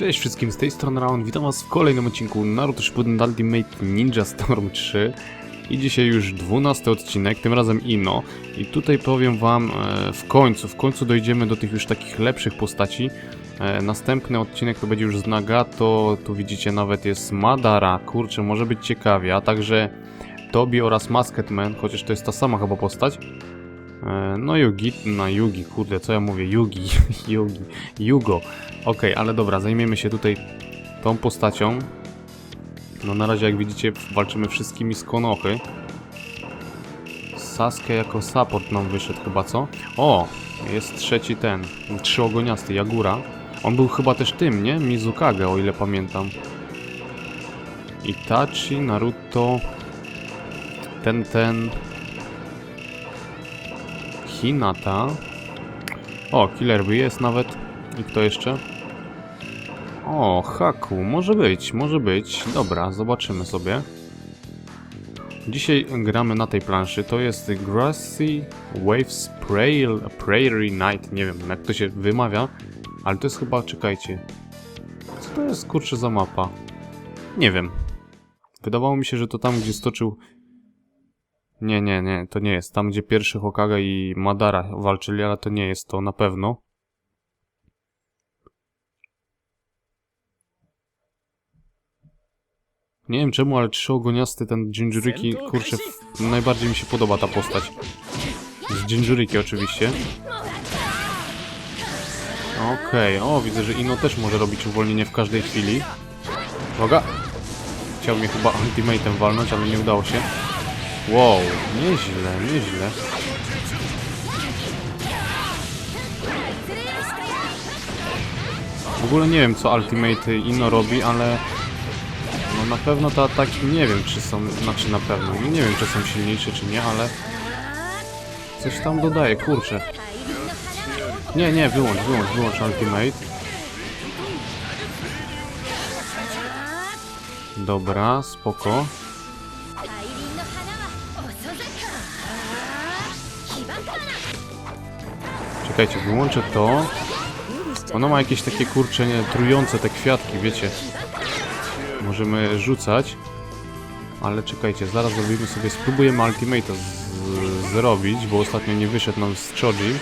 Cześć wszystkim, z tej strony Raon, witam was w kolejnym odcinku Naruto Shippuden Ultimate Ninja Storm 3 i dzisiaj już 12 odcinek, tym razem Ino. I tutaj powiem wam e, w końcu, w końcu dojdziemy do tych już takich lepszych postaci. E, następny odcinek to będzie już z Nagato, tu widzicie nawet jest Madara, kurczę, może być ciekawie, a także Tobi oraz Masketman, chociaż to jest ta sama chyba postać No Yugi, no Yugi, kurde, co ja mówię, Yugi, Yugi, Yugo. Okej, ale dobra, zajmiemy się tutaj tą postacią. No na razie jak widzicie walczymy wszystkimi z Konochy. Sasuke jako support nam wyszedł chyba, co? O, jest trzeci ten, trzyogoniasty, Jagura. On był chyba też tym, nie? Mizukage, o ile pamiętam. Itachi, Naruto, ten, ten, Hinata. O, Killer Bee jest nawet. I kto jeszcze? O, Haku, może być, może być. Dobra, zobaczymy sobie. Dzisiaj gramy na tej planszy. To jest Grassy Waves Prairie Night. Nie wiem, jak to się wymawia, ale to jest chyba, czekajcie. Co to jest kurczę za mapa? Nie wiem. Wydawało mi się, że to tam, gdzie stoczył nie, nie, nie, to nie jest. Tam, gdzie pierwszy Hokage i Madara walczyli, ale to nie jest to na pewno. Nie wiem czemu, ale trzyogoniasty ten Jinjuriki, kurczę, najbardziej mi się podoba ta postać. Z Jinjuriki oczywiście. Okej, o, widzę, że Ino też może robić uwolnienie w każdej chwili. Uwaga! Chciał mnie chyba ultimatem walnąć, ale nie udało się. Wow, nieźle, nieźle. W ogóle nie wiem co Ultimate Ino robi, ale no na pewno te ataki nie wiem czy są, znaczy na pewno, no nie wiem czy są silniejsze czy nie, ale coś tam dodaje, kurczę. Nie, nie, wyłącz, wyłącz, wyłącz Ultimate. Dobra, spoko. Czekajcie, wyłączę to. Ona ma jakieś takie kurcze, nie, trujące te kwiatki, wiecie. Możemy rzucać. Ale czekajcie, zaraz zrobimy sobie, spróbujemy Ultimate'a z- zrobić, bo ostatnio nie wyszedł nam z Choji.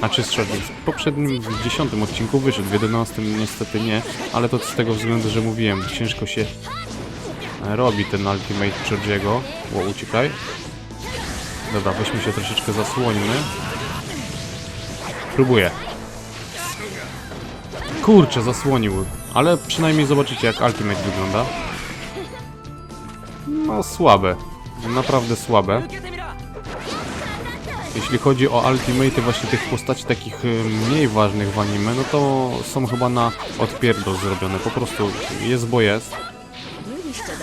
A czy z Choji? W poprzednim, w dziesiątym odcinku wyszedł, w jedenastym niestety nie, ale to z tego względu, że mówiłem, ciężko się robi ten Ultimate Chojiego. Ło, uciekaj. Dobra, weźmy się troszeczkę zasłońmy. Próbuję. Kurczę, zasłonił. Ale przynajmniej zobaczycie jak Ultimate wygląda. No słabe. Naprawdę słabe. Jeśli chodzi o Ultimate właśnie tych postaci takich y, mniej ważnych w anime, no to są chyba na odpierdol zrobione. Po prostu jest bo jest.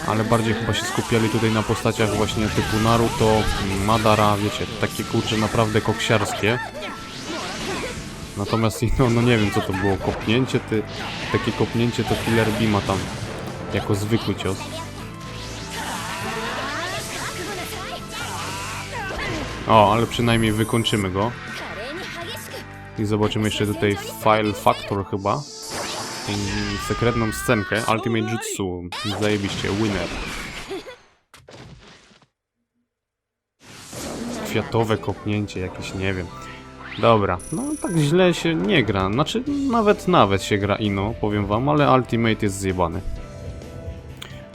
Ale bardziej chyba się skupiali tutaj na postaciach właśnie typu Naruto, Madara, wiecie, takie kurcze naprawdę koksiarskie. Natomiast no, no nie wiem co to było, kopnięcie ty, takie kopnięcie to killer bima tam, jako zwykły cios. O, ale przynajmniej wykończymy go. I zobaczymy jeszcze tutaj File Factor chyba. Sekretną scenkę, Ultimate Jutsu, zajebiście, winner. Kwiatowe kopnięcie jakieś, nie wiem. Dobra, no tak źle się nie gra. Znaczy, nawet, nawet się gra ino, powiem wam, ale Ultimate jest zjebany.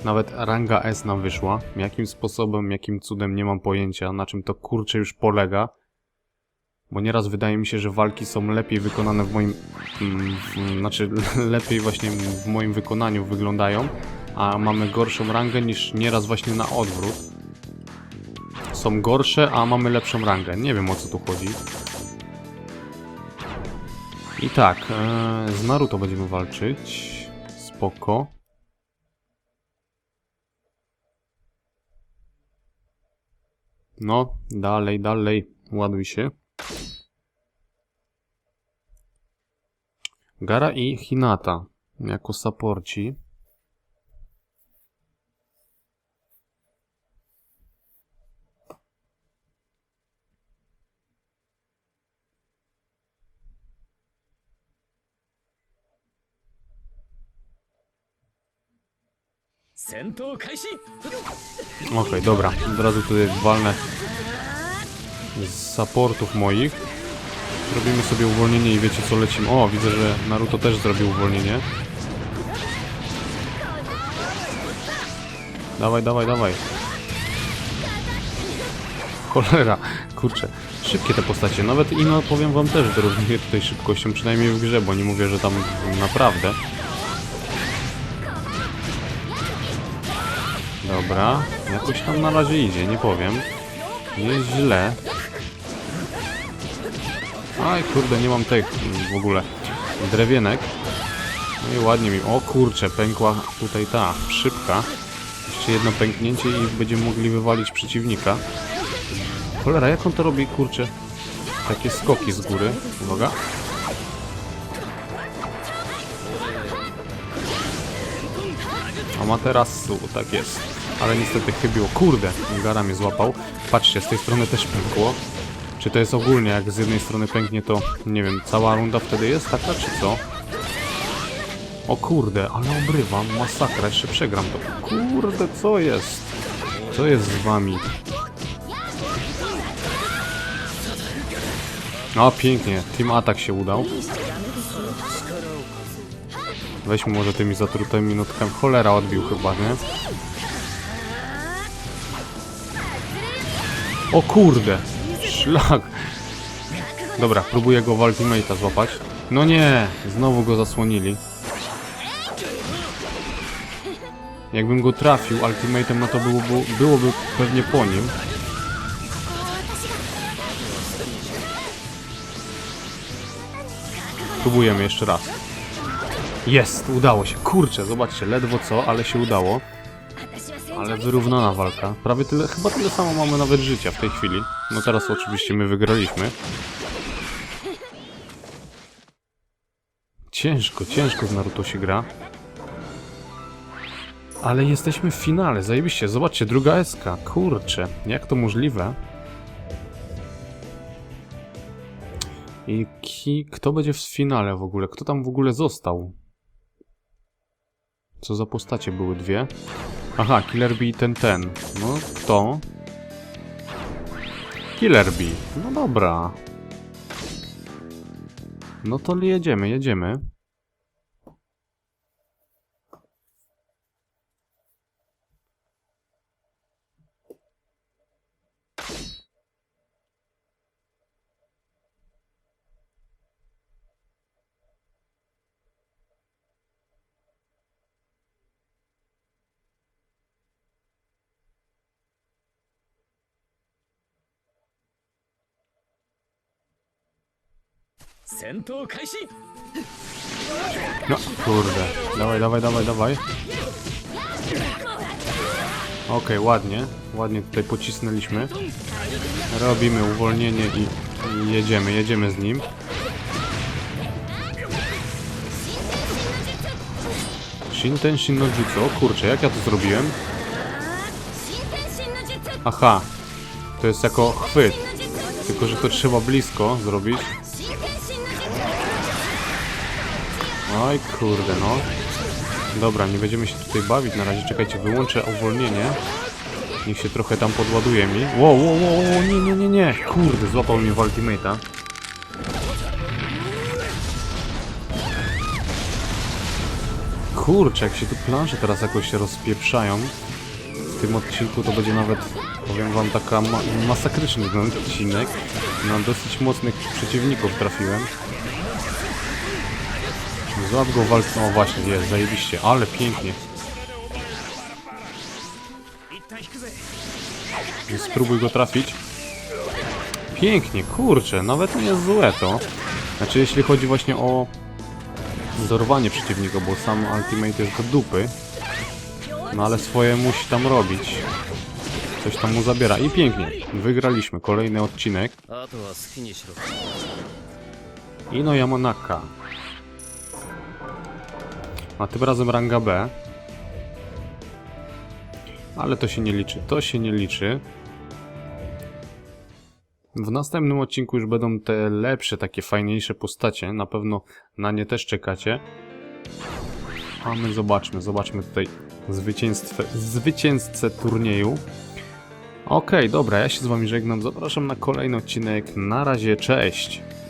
Nawet ranga S nam wyszła. Jakim sposobem, jakim cudem, nie mam pojęcia, na czym to kurczę już polega. Bo nieraz wydaje mi się, że walki są lepiej wykonane w moim... w- Znaczy, lepiej właśnie w moim wykonaniu wyglądają, a mamy gorszą rangę niż nieraz właśnie na odwrót. Są gorsze, a mamy lepszą rangę. Nie wiem o co tu chodzi. I tak, e, z Naruto będziemy walczyć. Spoko. No, dalej, dalej. Ładuj się. Gara i Hinata jako saporci. Okej, dobra. Od razu tutaj walnę z supportów moich. Robimy sobie uwolnienie i wiecie co lecimy. O, widzę, że Naruto też zrobił uwolnienie. Dawaj, dawaj, dawaj. Cholera, kurczę. Szybkie te postacie. Nawet Ino, powiem wam, też dorównuje tutaj szybkością, przynajmniej w grze, bo nie mówię, że tam naprawdę. Dobra, jakoś tam na razie idzie, nie powiem. Jest źle. Aj kurde, nie mam tych w ogóle drewienek. No i ładnie mi. O kurczę, pękła tutaj ta szybka. Jeszcze jedno pęknięcie i będziemy mogli wywalić przeciwnika. Cholera, jak on to robi, kurczę? Takie skoki z góry. Uwaga. Amaterasu, tak jest. Ale niestety chybiło. Kurde, Gara mnie złapał. Patrzcie, z tej strony też pękło. Czy to jest ogólnie, jak z jednej strony pęknie, to nie wiem, cała runda wtedy jest taka, czy co? O kurde, ale obrywam, masakra, jeszcze przegram to. Kurde, co jest? Co jest z wami? O, pięknie, team atak się udał. Weźmy może tymi zatrutymi minutkami. Cholera odbił chyba, nie? O kurde! Szlak! Dobra, próbuję go w ultimate'a złapać. No nie! Znowu go zasłonili. Jakbym go trafił ultimate'em, no to byłoby, byłoby pewnie po nim. Próbujemy jeszcze raz. Jest! Udało się. Kurczę, zobaczcie, ledwo co, ale się udało. Ale wyrównana walka. Prawie tyle, chyba tyle samo mamy nawet życia w tej chwili. No teraz oczywiście my wygraliśmy. Ciężko, ciężko z Naruto się gra. Ale jesteśmy w finale, zajebiście. Zobaczcie, druga eska. Kurczę, jak to możliwe? I ki, kto będzie w finale w ogóle? Kto tam w ogóle został? Co za postacie były dwie? Aha, Killer Bee ten ten. No to. Killer Bee. No dobra. No to jedziemy, jedziemy. 戦闘開始 No, kurde. Dawaj, dawaj, dawaj, dawaj. Okej, ładnie. Ładnie tutaj pocisnęliśmy. Robimy uwolnienie i, i jedziemy, jedziemy z nim. Shintenshin no Jutsu. O kurczę, jak ja to zrobiłem? 新天神の術 Aha. To jest jako chwyt. の術 Tylko, że to trzeba blisko zrobić. Oj, kurde, no. Dobra, nie będziemy się tutaj bawić. Na razie czekajcie, wyłączę uwolnienie. Niech się trochę tam podładuje mi. Wow, wow, wow, nie, nie, nie, nie. Kurde, złapał mnie w ultimate'a. Kurczę, jak się tu plansze teraz jakoś się rozpieprzają. W tym odcinku to będzie nawet, powiem wam, taka ma masakryczny odcinek. Na dosyć mocnych przeciwników trafiłem. Złap go walką. O właśnie, jest, zajebiście. Ale pięknie. Spróbuj go trafić. Pięknie, kurczę, nawet nie jest złe to. Znaczy, jeśli chodzi właśnie o dorwanie przeciwnika, bo sam ultimate jest do dupy. No ale swoje musi tam robić. Coś tam mu zabiera. I pięknie. Wygraliśmy kolejny odcinek. I no Yamanaka. A tym razem ranga B. Ale to się nie liczy. To się nie liczy. W następnym odcinku już będą te lepsze, takie fajniejsze postacie. Na pewno na nie też czekacie. A my zobaczmy, zobaczmy tutaj zwycięstwę, zwycięzcę turnieju. Okej, dobra, ja się z wami żegnam. Zapraszam na kolejny odcinek. Na razie, cześć!